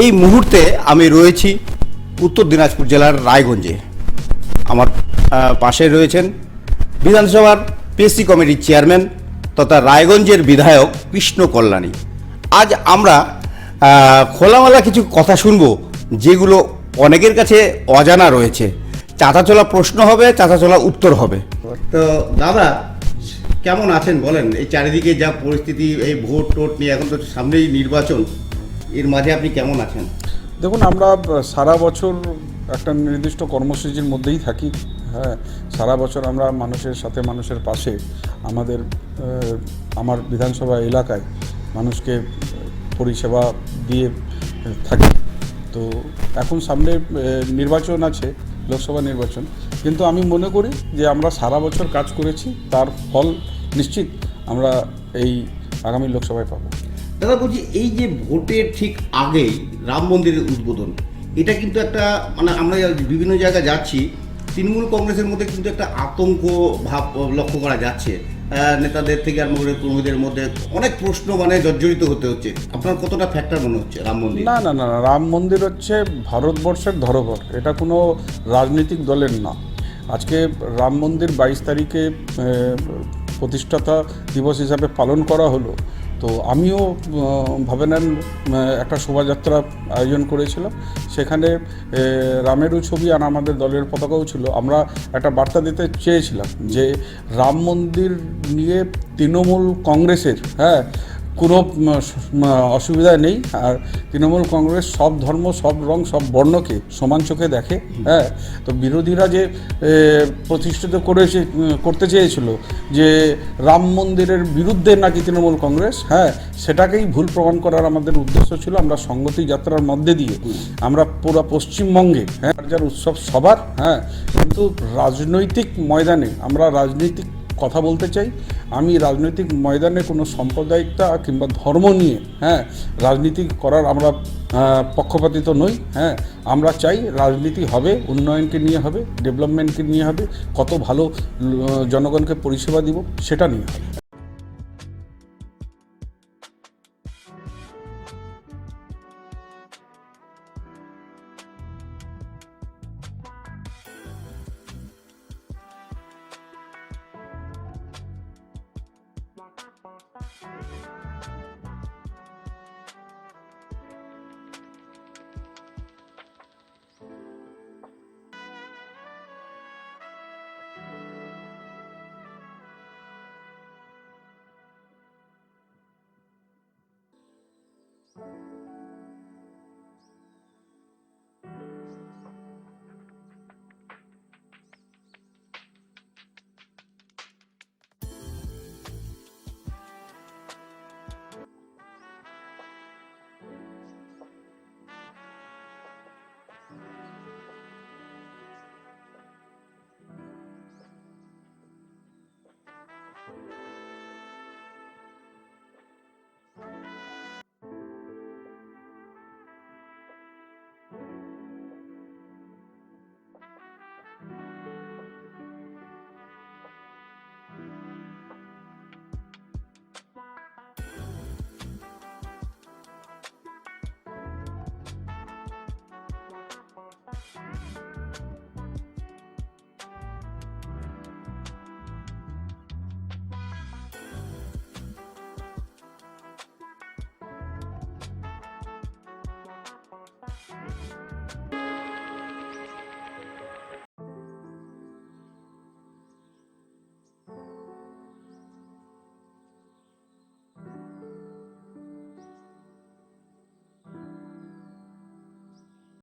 এই মুহূর্তে আমি রয়েছি উত্তর দিনাজপুর জেলার রায়গঞ্জে। আমার পাশে রয়েছেন বিধানসভার পিএসসি কমিটির চেয়ারম্যান তথা রায়গঞ্জের বিধায়ক কৃষ্ণ কল্যাণী। আজ আমরা খোলামেলা কিছু কথা শুনব যেগুলো অনেকের কাছে অজানা রয়েছে। চাঁচাচলা প্রশ্ন হবে চাঁচাচলা উত্তর হবে। তো দাদা, কেমন আছেন বলেন? এই চারিদিকে যা পরিস্থিতি, এই ভোট টোট নিয়ে এখন তো সামনেই নির্বাচন। এর মাঝে আপনি কেমন আছেন? দেখুন, আমরা সারা বছর একটা নির্দিষ্ট কর্মসূচির মধ্যেই থাকি। হ্যাঁ সারা বছর আমরা মানুষের সাথে মানুষের পাশে আমাদের আমার বিধানসভা এলাকায় মানুষকে পরিষেবা দিয়ে থাকি। তো এখন সামনে নির্বাচন আছে, লোকসভা নির্বাচন। কিন্তু আমি মনে করি যে আমরা সারা বছর কাজ করেছি, তার ফল নিশ্চিত আমরা এই আগামী লোকসভায় পাবো। দাদা বলছি এই যে ভোটের ঠিক আগেই রাম মন্দিরের উদ্বোধন এটা কিন্তু একটা মানে আমরা বিভিন্ন জায়গায় যাচ্ছি তৃণমূল কংগ্রেসের মধ্যে কিন্তু একটা আতঙ্ক ভাব লক্ষ্য করা যাচ্ছে। নেতাদের থেকে আরম্ভ করে কর্মীদের মধ্যে অনেক প্রশ্ন মানে জর্জরিত হতে হচ্ছে। আপনার কতটা ফ্যাক্টর মনে হচ্ছে রাম মন্দির? না না না না, রাম মন্দির হচ্ছে ভারতবর্ষের ধরোহর। এটা কোনো রাজনৈতিক দলের না। আজকে রাম মন্দির বাইশ তারিখে প্রতিষ্ঠাতা দিবস হিসাবে পালন করা হলো। তো আমিও আহ, ভাবে নেন একটা শোভাযাত্রা আয়োজন করেছিলাম। সেখানে রামেরও ছবি আর আমাদের দলের পতাকাও ছিল। আমরা একটা বার্তা দিতে চেয়েছিলাম যে রাম মন্দির নিয়ে তৃণমূল কংগ্রেসের হ্যাঁ কোনো অসুবিধা নেই। আর তৃণমূল কংগ্রেস সব ধর্ম, সব রং, সব বর্ণকে সমান চোখে দেখে হ্যাঁ? তো বিরোধীরা যে প্রতিষ্ঠিত করেছে করতে চেয়েছিল যে রাম মন্দিরের বিরুদ্ধে নাকি তৃণমূল কংগ্রেস হ্যাঁ? সেটাকেই ভুল প্রমাণ করার আমাদের উদ্দেশ্য ছিল আমরা সংগতি যাত্রার মধ্যে দিয়ে। আমরা পুরো পশ্চিমবঙ্গে হ্যাঁ? যার উৎসব সবার হ্যাঁ? কিন্তু রাজনৈতিক ময়দানে আমরা রাজনৈতিক কথা বলতে চাই আমি রাজনৈতিক ময়দানে কোনো সাম্প্রদায়িকতা কিংবা ধর্ম নিয়ে হ্যাঁ রাজনীতি করার আমরা পক্ষপাতিত নই হ্যাঁ আমরা চাই রাজনীতি হবে, উন্নয়নকে নিয়ে হবে, ডেভেলপমেন্টকে নিয়ে হবে, কত ভালো জনগণকে পরিষেবা দিব, সেটা নিয়ে হবে। Thank you.